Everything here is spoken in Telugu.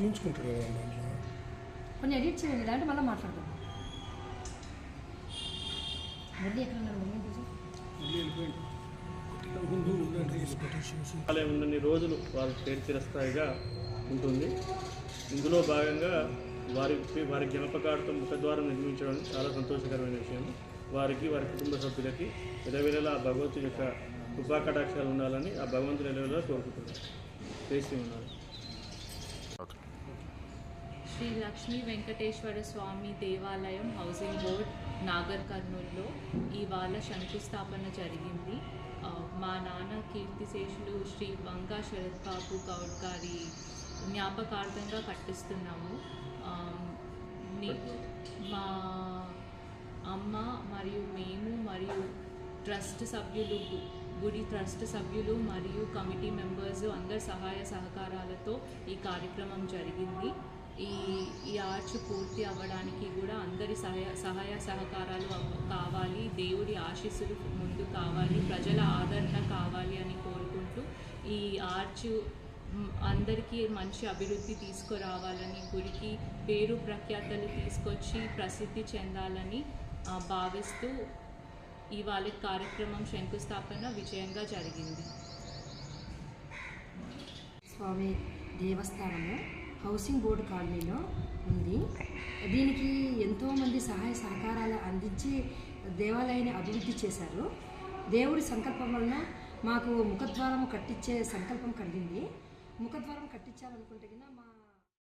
చూపించుకుంటారు కదా దాంట్లో కొన్ని ఎడిట్ చేయండి మళ్ళీ మాట్లాడదాం ఎక్కడ ఉన్నారు? చూసి. వెళ్ళిపోయింది ఉన్నన్ని రోజులు వారి పేరు చిరస్థాయిగా ఉంటుంది. ఇందులో భాగంగా వారి వారి జ్ఞాపకార్థం ముఖద్వారం నిర్మించడం చాలా సంతోషకరమైన విషయం. వారికి వారి కుటుంబ సభ్యులకి విలవిలలా ఆ భగవంతుని యొక్క కృపా కటాక్షాలు ఉండాలని ఆ భగవంతుని నిలవేలా కోరుకుంటున్నాను. చేసి ఉన్నారు శ్రీ లక్ష్మీ వెంకటేశ్వర స్వామి దేవాలయం హౌసింగ్ బోర్డ్ నాగర్ కర్నూల్లో ఇవాళ శంకుస్థాపన జరిగింది. మా నాన్న కీర్తిశేషులు శ్రీ వంగా శరత్ బాబు గౌడ్ గారి జ్ఞాపకార్థంగా కట్టిస్తున్నాము. ఆ, మా అమ్మ మరియు మేము మరియు ట్రస్ట్ సభ్యులు గుడి ట్రస్ట్ సభ్యులు మరియు కమిటీ మెంబర్స్ అందరి సహాయ సహకారాలతో ఈ కార్యక్రమం జరిగింది. ఈ ఈ ఆర్చ్ పూర్తి అవ్వడానికి కూడా అందరి సహాయ సహాయ సహకారాలు కావాలి దేవుడి ఆశీస్సులు ముందు కావాలి ప్రజల ఆదరణ కావాలి అని కోరుకుంటూ ఈ ఆర్చ్ అందరికీ మంచి అభివృద్ధి తీసుకురావాలని గుడికి పేరు ప్రఖ్యాతలు తీసుకొచ్చి ప్రసిద్ధి చెందాలని భావిస్తూ ఇవాళ కార్యక్రమం శంకుస్థాపన విజయంగా జరిగింది. స్వామి దేవస్థానము. హౌసింగ్ బోర్డు కాలనీలో ఉంది. దీనికి ఎంతోమంది సహాయ సహకారాలు అందించి దేవాలయాన్ని అభివృద్ధి చేశారు. దేవుడి సంకల్పం వలన మాకు ముఖద్వారం కట్టించే సంకల్పం కలిగింది. ముఖద్వారం కట్టించాలనుకుంటే మా